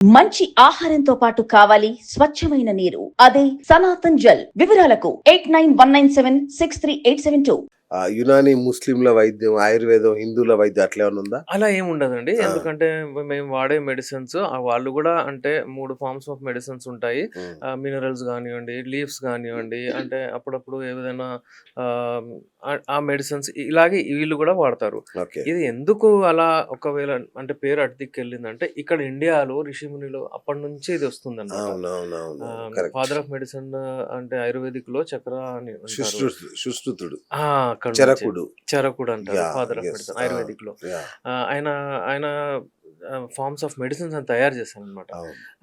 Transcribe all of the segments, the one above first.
మంచి ఆహారంతో పాటు కావాలి స్వచ్ఛమైన నీరు. అదే సనాతన్ జల్. వివరాలకు eight nine one nine seven six three eight seven two. Unani ముస్లింల వైద్యం ఆయుర్వేదం హిందువుల వైద్యం అట్లా ఏమైనా ఉందా? అలా ఏం ఉండదండి. ఎందుకంటే మేము వాడే మెడిసిన్స్ వాళ్ళు కూడా అంటే మూడు ఫార్మ్స్ ఆఫ్ మెడిసిన్స్ ఉంటాయి. మినరల్స్ కానివ్వండి లీవ్స్ కానివ్వండి అంటే అప్పుడప్పుడు ఏదైనా ఆ, మెడిసిన్స్ ఇలాగే వీళ్ళు కూడా వాడతారు. ఇది ఎందుకు అలా ఒకవేళ అంటే పేరు అటుదిక్కు వెళ్ళిందంటే ఇక్కడ ఇండియాలో ఋషిమునిలో అప్పటి నుంచి ఇది వస్తుంది కరెక్ట్. ఫాదర్ ఆఫ్ మెడిసిన్ అంటే ఆయుర్వేదిక్లో చక్ర అని. అక్కడ. చరకుడు. చరకుడు అంటారు ఫాదర్ ఆఫ్. ఆయుర్వేదిక్లో ఆయన ఆయన ఫార్మ్స్ ఆఫ్ మెడిసిన్స్ అని తయారు చేశాను అనమాట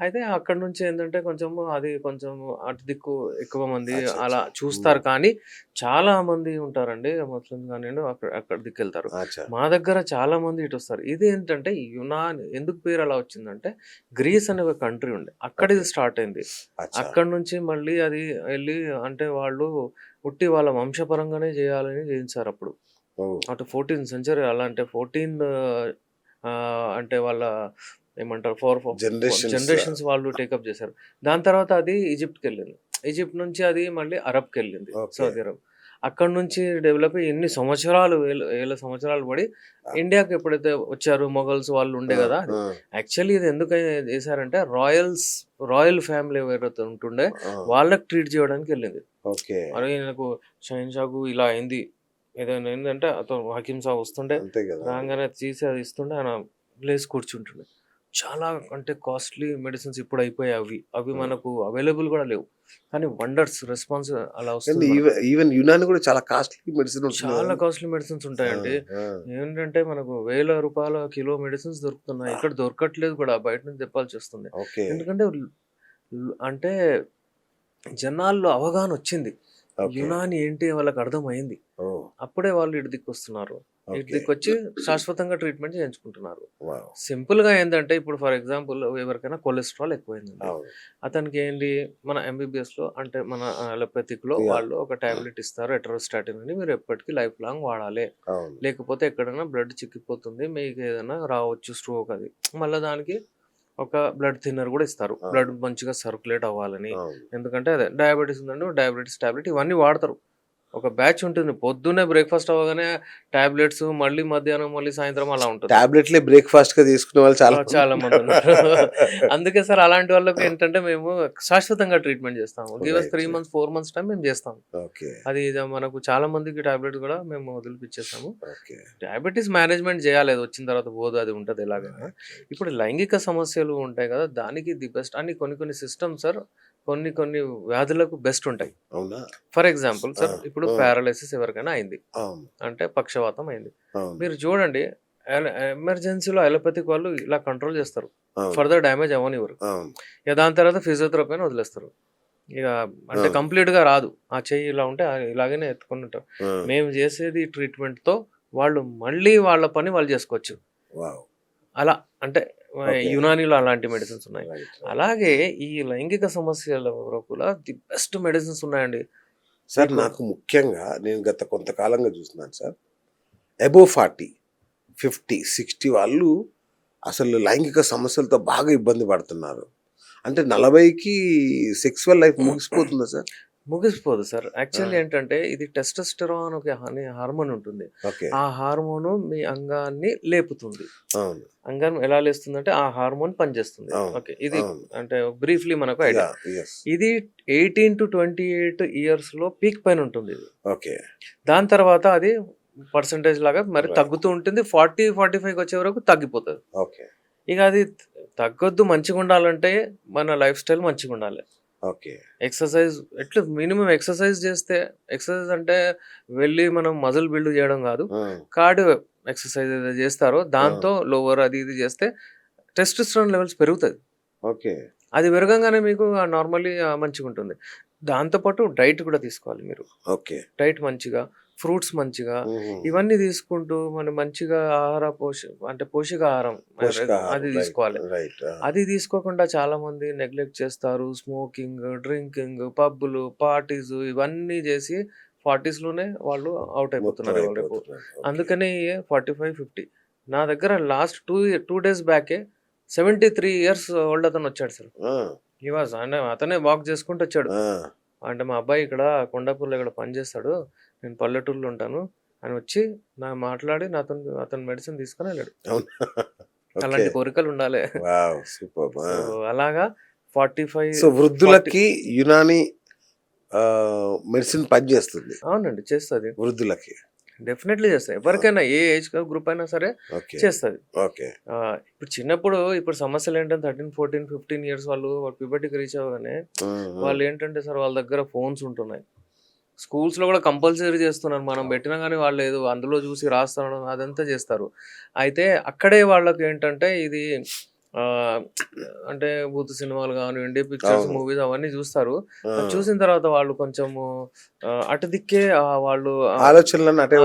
అయితే అక్కడ నుంచి ఏంటంటే కొంచెం అది కొంచెం అటు దిక్కు ఎక్కువ మంది అలా. చూస్తారు కానీ చాలా మంది ఉంటారండి ముస్లిమ్స్ కానివ్వండి అక్కడ అక్కడ దిక్కు వెళ్తారు. మా దగ్గర చాలా మంది ఇటు వస్తారు. ఇది ఏంటంటే యునాన్ ఎందుకు పేరు అలా వచ్చిందంటే గ్రీస్ అనే ఒక కంట్రీ ఉండే అక్కడ ఇది స్టార్ట్ అయింది. అక్కడ నుంచి మళ్ళీ అది వెళ్ళి అంటే వాళ్ళు పుట్టి వాళ్ళ వంశపరంగానే చేయాలని చేయించారు అప్పుడు. అటు ఫోర్టీన్ సెంచరీ అలా అంటే ఫోర్టీన్ అంటే వాళ్ళ ఏమంటారు ఫోర్ Generations. జనరేషన్స్ వాళ్ళు టేకప్ చేశారు. దాని తర్వాత అది ఈజిప్ట్కి వెళ్ళింది. ఈజిప్ట్ నుంచి అది మళ్ళీ అరబ్కి వెళ్ళింది. సౌదీ అరబ్ అక్కడ నుంచి డెవలప్ అయ్యి ఎన్ని సంవత్సరాలు వేల వేల సంవత్సరాలు పడి ఇండియాకి ఎప్పుడైతే వచ్చారు మొఘల్స్ వాళ్ళు ఉండే కదా యాక్చువల్లీ ఇది ఎందుకు చేశారంటే రాయల్స్ రాయల్ ఫ్యామిలీ ఎవరైతే ఉంటుండే వాళ్ళకి ట్రీట్ చేయడానికి వెళ్ళింది. ఓకే. అరే నాకు షైన్ షాకు ఇలా అయింది. ఏదైనా ఏంటంటే అతను హకీం సాబ్ వస్తుండే రాగానే తీసి అది ఇస్తుండే ఆయన ప్లేస్ కూర్చుంటుండే. చాలా అంటే కాస్ట్లీ మెడిసిన్స్ ఇప్పుడు అయిపోయాయి అవి. అవి. మనకు అవైలబుల్ కూడా లేవు. కానీ వండర్స్ రెస్పాన్స్ అలా వస్తుంది. ఈవెన్ యునాని కూడా చాలా కాస్ట్లీ మెడిసిన్ చాలా కాస్ట్లీ మెడిసిన్స్ ఉంటాయండి. ఏంటంటే మనకు వేల రూపాయల కిలో మెడిసిన్స్ దొరుకుతున్నాయి. ఇక్కడ దొరకట్లేదు కూడా బయట నుంచి తెప్పాల్సి వస్తుంది. ఎందుకంటే అంటే జనాల్లో అవగాహన వచ్చింది. యునాని ఏంటి వాళ్ళకి అర్థమైంది. అప్పుడే వాళ్ళు ఇటు దిక్కు వస్తున్నారు ఇటు దిక్కు వచ్చి శాశ్వతంగా ట్రీట్మెంట్ చేయించుకుంటున్నారు. సింపుల్గా ఏంటంటే ఇప్పుడు ఫర్ ఎగ్జాంపుల్ ఎవరికైనా కొలెస్ట్రాల్ ఎక్కువైందండి. అవును. అతనికి ఏంటి మన ఎంబీబీఎస్లో అంటే మన అలోపతిక్లో. వాళ్ళు ఒక టాబ్లెట్ ఇస్తారు ఎటరోస్టాటిన్ అని మీరు ఎప్పటికీ లైఫ్ లాంగ్ వాడాలి. లేకపోతే ఎక్కడైనా బ్లడ్ చిక్కిపోతుంది మీకు ఏదైనా రావచ్చు స్ట్రోక్ అది. మళ్ళీ దానికి ఒక బ్లడ్ థిన్నర్ కూడా ఇస్తారు. బ్లడ్ మంచిగా సర్క్యులేట్ అవ్వాలని. ఎందుకంటే అదే డయాబెటీస్ ఉందంటే డయాబెటీస్ టాబ్లెట్ ఇవన్నీ వాడతారు. ఒక బ్యాచ్ ఉంటుంది. పొద్దున్నే బ్రేక్ఫాస్ట్ అవ్వగానే టాబ్లెట్స్ మళ్ళీ మధ్యాహ్నం మళ్ళీ సాయంత్రం అలా ఉంటుంది. టాబ్లెట్లే బ్రేక్ఫాస్ట్గా తీసుకునే వాళ్ళు చాలా చాలా మంది ఉన్నారు. అందుకే సార్ అలాంటి వాళ్ళకి ఏంటంటే మేము శాశ్వతంగా ట్రీట్మెంట్ చేస్తాము. Give Right. Three months four months time మేము చేస్తాం ఓకే అది ఇది మనకు చాలా మందికి టాబ్లెట్ కూడా మేము వదిలిపించేస్తాము డయాబెటీస్ మేనేజ్మెంట్ చేయాలి. అది వచ్చిన తర్వాత పోదు అది ఉంటుంది ఎలాగైనా. ఇప్పుడు లైంగిక సమస్యలు ఉంటాయి కదా దానికి ది బెస్ట్. అని కొన్ని కొన్ని సిస్టమ్స్ సార్ కొన్ని కొన్ని వ్యాధులకు బెస్ట్ ఉంటాయి. ఫర్ ఎగ్జాంపుల్ సార్ ఇప్పుడు. పారాలైసిస్ ఎవరికైనా అయింది. అంటే పక్షవాతం అయింది. మీరు చూడండి ఎమర్జెన్సీలో అలోపతిక్ వాళ్ళు ఇలా కంట్రోల్ చేస్తారు. ఫర్దర్ డ్యామేజ్ అవ్వనివ్వరు. దాని తర్వాత ఫిజియోథెరపీ అని వదిలేస్తారు. ఇక అంటే. కంప్లీట్గా రాదు. ఆ చెయ్యి ఇలా ఉంటే ఇలాగనే ఎత్తుకొని ఉంటారు. మేము చేసేది ట్రీట్మెంట్తో వాళ్ళు మళ్ళీ వాళ్ళ పని వాళ్ళు చేసుకోవచ్చు. అలా అంటే. యునానీలో అలాంటి మెడిసిన్స్ ఉన్నాయి. అలాగే ఈ లైంగిక సమస్యల కూడా ది బెస్ట్ మెడిసిన్స్ ఉన్నాయండి. సార్ నాకు ముఖ్యంగా నేను గత కొంతకాలంగా చూస్తున్నాను sir. Above forty fifty sixty వాళ్ళు అసలు లైంగిక సమస్యలతో బాగా ఇబ్బంది పడుతున్నారు. అంటే నలభైకి సెక్సువల్ లైఫ్ ముగిసిపోతుందా సార్? ముగిసిపోదు సార్. యాక్చువల్లీ. ఏంటంటే ఇది టెస్టోస్టెరాన్ ఒక అనే హార్మోన్ ఉంటుంది. ఆ హార్మోన్ మీ అంగాన్ని లేపుతుంది. అవును. అంగం ఎలా లేస్తుందంటే ఆ హార్మోన్ పనిచేస్తుంది. ఓకే. ఇది. అంటే బ్రీఫ్లీ మనకు ఐడియా. ఇది ఎయిటీన్ టు ట్వంటీ ఎయిట్ ఇయర్స్లో పీక్ పైన ఉంటుంది ఇది. ఓకే. దాని తర్వాత అది పర్సంటేజ్ లాగా మరి. తగ్గుతూ ఉంటుంది. ఫార్టీ ఫార్టీ ఫైవ్ వచ్చే వరకు తగ్గిపోతుంది. ఓకే. ఇక అది తగ్గొద్దు మంచిగా ఉండాలంటే మన లైఫ్ స్టైల్ మంచిగా ఉండాలి ఓకే. ఎక్సర్సైజ్ ఎట్లా మినిమం ఎక్సర్సైజ్ చేస్తే ఎక్సర్సైజ్ అంటే వెళ్ళి మనం మజిల్ బిల్డ్ చేయడం కాదు. కార్డియో ఎక్సర్సైజ్ ఏదైతే చేస్తారో దాంతో లోవర్ అది ఇది చేస్తే టెస్టోస్టెరాన్ లెవెల్స్ పెరుగుతుంది ఓకే. అది పెరగంగానే మీకు నార్మల్లీ మంచిగా ఉంటుంది దాంతోపాటు డైట్ కూడా తీసుకోవాలి మీరు. ఓకే. డైట్ మంచిగా ఫ్రూట్స్ మంచిగా ఇవన్నీ తీసుకుంటూ మనం మంచిగా ఆహార పోష అంటే పోషకాహారం అది తీసుకోవాలి. అది తీసుకోకుండా చాలా మంది నెగ్లెక్ట్ చేస్తారు స్మోకింగ్ డ్రింకింగ్ పబ్బులు పార్టీస్ ఇవన్నీ చేసి ఫార్టీస్లోనే వాళ్ళు అవుట్ అయిపోతున్నారు రేపు. అందుకనే ఫార్టీ ఫైవ్ ఫిఫ్టీ. నా దగ్గర లాస్ట్ టూ టూ డేస్ బ్యాకే సెవెంటీ త్రీ ఇయర్స్ ఓల్డ్ అతను వచ్చాడు సార్. ఈ వాజ్ అంటే అతనే వాక్ చేసుకుంటూ వచ్చాడు. అంటే మా అబ్బాయి ఇక్కడ కొండాపూర్లో ఇక్కడ పనిచేస్తాడు నేను పల్లెటూరులో ఉంటాను. అని వచ్చి నా మాట్లాడి నాతో అతను మెడిసిన్ తీసుకొని వెళ్ళాడు. అలాంటి కోరికలు ఉండాలి. అలాగా ఫార్టీ ఫైవ్ సో వృద్ధులకి యునాని మెడిసిన్ పనిచేస్తుంది. అవునండి చేస్తుంది. వృద్ధులకి. డెఫినెట్లీ చేస్తుంది ఎవరికైనా ఏ ఏజ్ గ్రూప్ అయినా సరే చేస్తుంది. ఓకే. ఇప్పుడు చిన్నప్పుడు ఇప్పుడు సమస్యలు ఏంటంటే థర్టీన్ ఫోర్టీన్ ఫిఫ్టీన్ ఇయర్స్ వాళ్ళు ప్యూబర్టీకి రీచ్ అవ్వగానే వాళ్ళు ఏంటంటే సార్ వాళ్ళ దగ్గర ఫోన్స్ ఉంటున్నాయి. స్కూల్స్లో కూడా కంపల్సరీ చేస్తున్నారు. మనం పెట్టినా కానీ వాళ్ళు ఏదో అందులో చూసి రాస్తాను అదంతా చేస్తారు. అయితే అక్కడే వాళ్ళకి ఏంటంటే ఇది అంటే బూత్ సినిమాలు కానివ్వండి పిక్చర్స్. మూవీస్ అవన్నీ చూస్తారు. చూసిన తర్వాత వాళ్ళు కొంచెము ఆ, అటు దిక్కే వాళ్ళు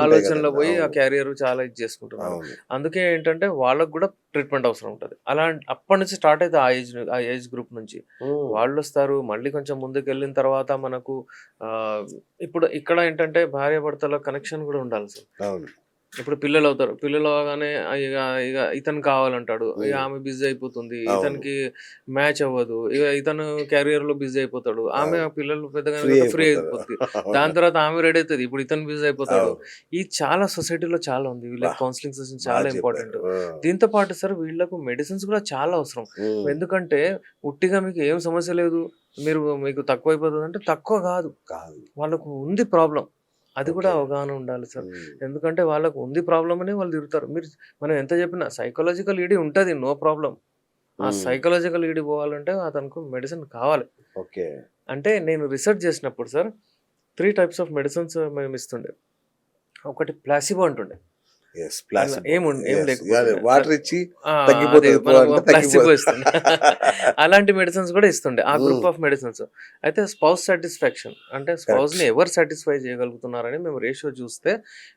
ఆలోచనలు. పోయి ఆ క్యారియర్ చాలా ఇది చేసుకుంటున్నారు. అందుకే ఏంటంటే వాళ్ళకు కూడా ట్రీట్మెంట్ అవసరం ఉంటుంది. అలా అప్పటి నుంచి స్టార్ట్ అయితే ఆ ఏజ్ ఆ ఏజ్ గ్రూప్ నుంచి. వాళ్ళు వస్తారు మళ్ళీ కొంచెం ముందుకు వెళ్ళిన తర్వాత మనకు ఇప్పుడు ఇక్కడ ఏంటంటే భార్య భర్తల కనెక్షన్ కూడా ఉండాలి సార్ ఇప్పుడు పిల్లలు అవుతారు. పిల్లలు అవగానే ఇక ఇక ఇతను కావాలంటాడు. ఇక. ఆమె బిజీ అయిపోతుంది. ఇతనికి మ్యాచ్ అవ్వదు. ఇక ఇతను కెరియర్లో బిజీ అయిపోతాడు. ఆమె. పిల్లలు పెద్దగా ఫ్రీ. అయిపోతుంది. దాని తర్వాత ఆమె రెడీ అవుతుంది. ఇప్పుడు ఇతను బిజీ అయిపోతాడు. ఈ చాలా సొసైటీలో చాలా ఉంది. వీళ్ళకి. కౌన్సిలింగ్ సెషన్ చాలా. ఇంపార్టెంట్ దీంతో పాటు సార్ వీళ్ళకు మెడిసిన్స్ కూడా చాలా అవసరం. ఎందుకంటే ఉట్టిగా మీకు ఏం సమస్య లేదు. మీరు మీకు తక్కువ అయిపోతుంది అంటే తక్కువ కాదు. కాదు. వాళ్ళకు ఉంది ప్రాబ్లం అది కూడా. అవగాహన ఉండాలి సార్. ఎందుకంటే వాళ్ళకు ఉంది ప్రాబ్లం అని వాళ్ళు తిరుగుతారు. మీరు మనం ఎంత చెప్పినా సైకలాజికల్ ఈడీ ఉంటుంది నో ప్రాబ్లం ఆ సైకలాజికల్ ఈడీ పోవాలంటే అతనికి మెడిసిన్ కావాలి. ఓకే. అంటే నేను రీసెర్చ్ చేసినప్పుడు sir three types of medicines మేము ఇస్తుండే. ఒకటి ప్లాసిబో అంటుండే. వాటర్ ఇచ్చి. అలాంటి మెడిసిన్స్ కూడా ఇస్తుండే. ఆ గ్రూప్. ఆఫ్ మెడిసిన్స్ అయితే స్పౌస్ సాటిస్ఫాక్షన్ అంటే స్పౌస్ని ఎవరు సాటిస్ఫై చేయగలుగుతున్నారని మేము రేషియో చూస్తే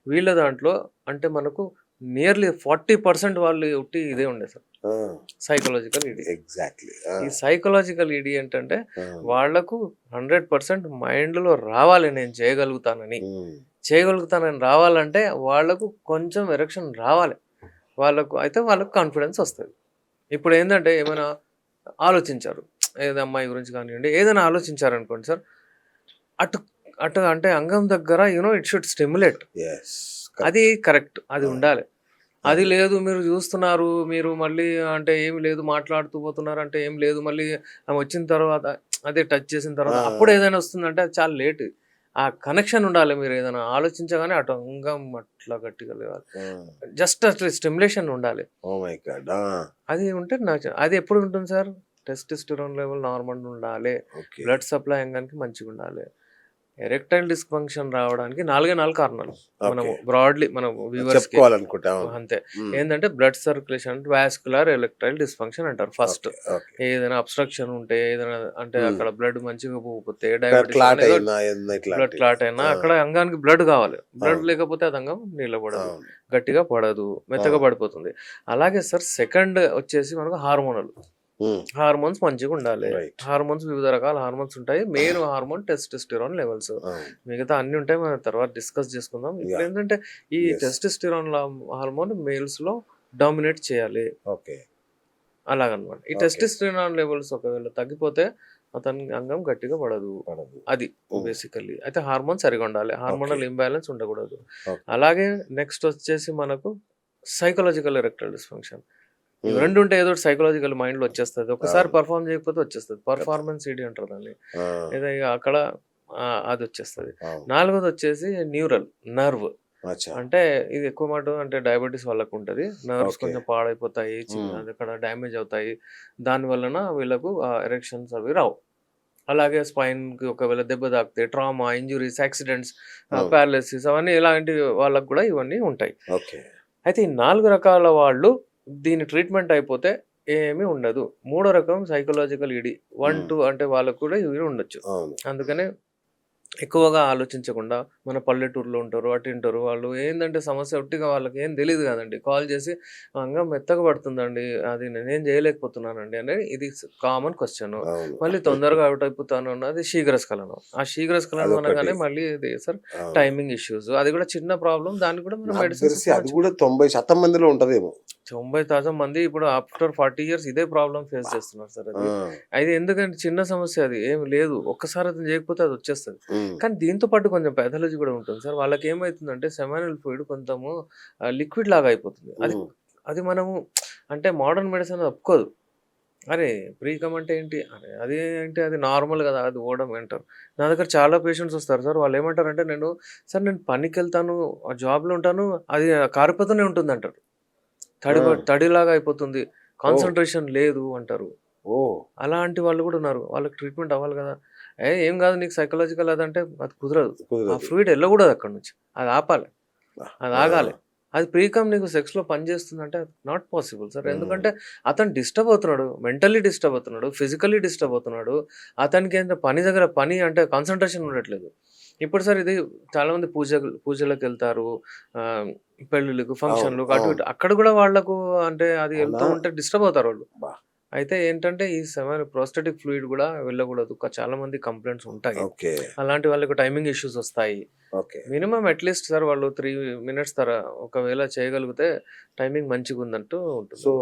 వీళ్ళ దాంట్లో అంటే మనకు నియర్లీ ఫార్టీ పర్సెంట్ వాళ్ళు ఉట్టి ఇదే ఉండే సార్. సైకలాజికల్ ఈడీ ఎగ్జాక్ట్లీ ఈ సైకలాజికల్ ఈడీ ఏంటంటే వాళ్ళకు హండ్రెడ్ పర్సెంట్ మైండ్లో రావాలి నేను చేయగలుగుతానని. చేయగలుగుతానని రావాలంటే వాళ్ళకు కొంచెం ఎరక్షన్ రావాలి. వాళ్ళకు అయితే వాళ్ళకు కాన్ఫిడెన్స్ వస్తుంది. ఇప్పుడు ఏంటంటే ఏమైనా ఆలోచించారు. ఏదో అమ్మాయి గురించి కానివ్వండి ఏదైనా ఆలోచించారు అనుకోండి సార్ అటు అటు అంటే అంగం దగ్గర you know it should stimulate అది కరెక్ట్ అది. ఉండాలి. అది లేదు మీరు చూస్తున్నారు మీరు మళ్ళీ అంటే ఏమి లేదు మాట్లాడుతూ పోతున్నారు అంటే ఏం లేదు మళ్ళీ ఆమె వచ్చిన తర్వాత అదే టచ్ చేసిన తర్వాత. అప్పుడు ఏదైనా వస్తుందంటే అది చాలా లేట్ ఆ కనెక్షన్ ఉండాలి మీరు ఏదైనా ఆలోచించగానే అటు అంగం అట్లా గట్టిగా లేవాలి. జస్ట్ అట్లా స్టిమ్యులేషన్ ఉండాలి. గాడ్ అది ఉంటే నాకు అది ఎప్పుడు ఉంటుంది సార్? టెస్టిస్టిరోన్ లెవెల్ నార్మల్ ఉండాలి. బ్లడ్ సప్లై అంగానికి మంచిగా ఉండాలి ఎరెక్టైల్ డిస్ఫంక్షన్ రావడానికి నాలుగే నాలుగు కారణాలు. మనం బ్రాడ్లీ మన చెప్పుకోవాలనుకుంటా అంతే. ఏంటంటే బ్లడ్ సర్క్యులేషన్ అంటే వాస్కులర్ ఎలక్ట్రైల్ డిస్ఫంక్షన్ అంటారు ఫస్ట్. ఏదైనా అబ్స్ట్రక్షన్ ఉంటే ఏదైనా అంటే. అక్కడ బ్లడ్ మంచిగా పోతే క్లాట్ డయాబెటీస్ అయినా ఏదైనా ఇట్లా బ్లడ్ క్లాట్ అయినా అక్కడ అంగానికి బ్లడ్ కావాలి. బ్లడ్. లేకపోతే అది అంగం నిలబడదు గట్టిగా పడదు. మెత్తగా పడిపోతుంది. అలాగే సార్ సెకండ్ వచ్చేసి మనకు హార్మోనల్. హార్మోన్స్ మంచిగా ఉండాలి. హార్మోన్స్ వివిధ రకాల హార్మోన్స్ ఉంటాయి. మెయిన్ హార్మోన్ టెస్టెస్టిరాన్ లెవెల్స్ మిగతా అన్ని ఉంటాయి. మనం తర్వాత డిస్కస్ చేసుకుందాం. ఇప్పుడు. ఏంటంటే ఈ. టెస్టెస్టిరాన్ హార్మోన్ మేల్స్లో డామినేట్ చేయాలి. ఓకే అలాగనమాట. ఈ. టెస్టెస్టిరాన్ లెవెల్స్ ఒకవేళ తగ్గిపోతే అతని అంగం గట్టిగా పడదు. అది. బేసికల్లీ అయితే హార్మోన్ సరిగా ఉండాలి. హార్మోనల్. ఇంబ్యాలెన్స్ ఉండకూడదు. అలాగే నెక్స్ట్ వచ్చేసి మనకు సైకలాజికల్ ఎరెక్టల్ డిస్ఫంక్షన్ ఇవి రెండు ఉంటే ఏదో సైకలాజికల్ మైండ్లో వచ్చేస్తుంది. ఒకసారి. పర్ఫామ్ చేయకపోతే వచ్చేస్తుంది. పర్ఫార్మెన్స్ ఈడీ అంటారు దాన్ని. ఏదో అక్కడ అది వచ్చేస్తుంది. నాలుగోది వచ్చేసి న్యూరల్ నర్వ్ అంటే ఇది ఎక్కువ మాట అంటే డయాబెటీస్ వాళ్ళకు ఉంటుంది. నర్వ్స్. కొంచెం పాడైపోతాయి Mm. అది అక్కడ డ్యామేజ్ అవుతాయి. దాని వలన వీళ్ళకు ఎరెక్షన్స్ అవి రావు. అలాగే స్పైన్కి ఒకవేళ దెబ్బ తాకితే ట్రామా ఇంజురీస్ యాక్సిడెంట్స్. పారాలిసిస్ అవన్నీ ఇలాంటి వాళ్ళకు కూడా ఇవన్నీ ఉంటాయి. ఓకే. అయితే ఈ నాలుగు రకాల వాళ్ళు దీని ట్రీట్మెంట్ అయిపోతే ఏమీ ఉండదు. మూడో రకం సైకలాజికల్ ఇడి వన్. టూ అంటే వాళ్ళకు కూడా ఇవి ఉండొచ్చు. అందుకనే ఎక్కువగా ఆలోచించకుండా మన పల్లెటూరులో ఉంటారు అటు ఉంటారు వాళ్ళు ఏంటంటే సమస్య ఒట్టిగా వాళ్ళకి ఏం తెలియదు కదండి. కాల్ చేసి అంగం మెత్తగా పడుతుందండి అది నేనేం చేయలేకపోతున్నానండి అనేది ఇది కామన్ క్వశ్చన్ మళ్ళీ తొందరగా అవుట్ అయిపోతాను అన్నది శీఘ్రస్ఖలనం. ఆ శీఘ్రస్ఖలనం. అనగానే మళ్ళీ ఇది సార్. టైమింగ్ ఇష్యూస్ అది కూడా చిన్న ప్రాబ్లం దానికి కూడా మనం తెలిసి అది కూడా తొంభై శాతం మందిలో ఉంటదేమో. తొంభై శాతం మంది ఇప్పుడు ఆఫ్టర్ ఫార్టీ ఇయర్స్ ఇదే ప్రాబ్లం ఫేస్ చేస్తున్నారు సార్ అది. అది ఎందుకంటే చిన్న సమస్య అది ఏం లేదు. ఒక్కసారి అది చేయకపోతే అది వచ్చేస్తుంది. కానీ దీంతో పాటు కొంచెం పెథాలజీ కూడా ఉంటుంది సార్. వాళ్ళకి ఏమవుతుందంటే సెమానల్ ఫ్లూయిడ్ కొంచెము లిక్విడ్ లాగా అయిపోతుంది. అది అది మనము అంటే మోడర్న్ మెడిసిన్ ఒప్పుకోదు. అరే ప్రీకమ్ అంటే ఏంటి? అరే అది ఏంటి? అది నార్మల్ కదా అది ఓడం అంటారు. నా దగ్గర చాలా పేషెంట్స్ వస్తారు సార్. వాళ్ళు ఏమంటారంటే నేను సార్ నేను పనికి వెళ్తాను ఆ జాబ్లో ఉంటాను అది కారిపోతూనే ఉంటుంది అంటారు తడి. తడిలాగా అయిపోతుంది. కాన్సన్ట్రేషన్ లేదు అంటారు. ఓ. అలాంటి వాళ్ళు కూడా ఉన్నారు. వాళ్ళకి ట్రీట్మెంట్ అవ్వాలి కదా. ఏ ఏం కాదు నీకు సైకలాజికల్ అదంటే అది కుదరదు. ఆ ఫ్లూయిడ్ వెళ్ళకూడదు అక్కడ నుంచి. అది ఆపాలి. అది. ఆగాలి. అది ప్రీకమ్ నీకు సెక్స్లో పని చేస్తుందంటే నాట్ పాసిబుల్ సార్. ఎందుకంటే అతను డిస్టర్బ్ అవుతున్నాడు. మెంటల్లీ డిస్టర్బ్ అవుతున్నాడు. ఫిజికల్లీ డిస్టర్బ్ అవుతున్నాడు. అతనికి ఏంటంటే పని దగ్గర పని అంటే కాన్సన్ట్రేషన్ ఉండట్లేదు. ఇప్పుడు సార్ ఇది చాలా మంది పూజ పూజలకు వెళ్తారు పెళ్ళిళ్ళకు ఫంక్షన్లు అటు. ఇటు. అక్కడ కూడా వాళ్ళకు అంటే అది వెళ్తూ? ఉంటే డిస్టర్బ్ అవుతారు వాళ్ళు. అయితే ఏంటంటే ఈ సెవెన్ ప్రోస్టెటిక్ ఫ్లూయిడ్ కూడా వెళ్ళకూడదు. చాలా మంది కంప్లైంట్స్ ఉంటాయి. అలాంటి వాళ్ళకి టైమింగ్ ఇష్యూస్ వస్తాయి. మినిమం అట్లీస్ట్ సార్ వాళ్ళు త్రీ మినిట్స్ తర ఒకవేళ చేయగలిగితే టైమింగ్ మంచిగా ఉందంటూ ఉంటుంది సో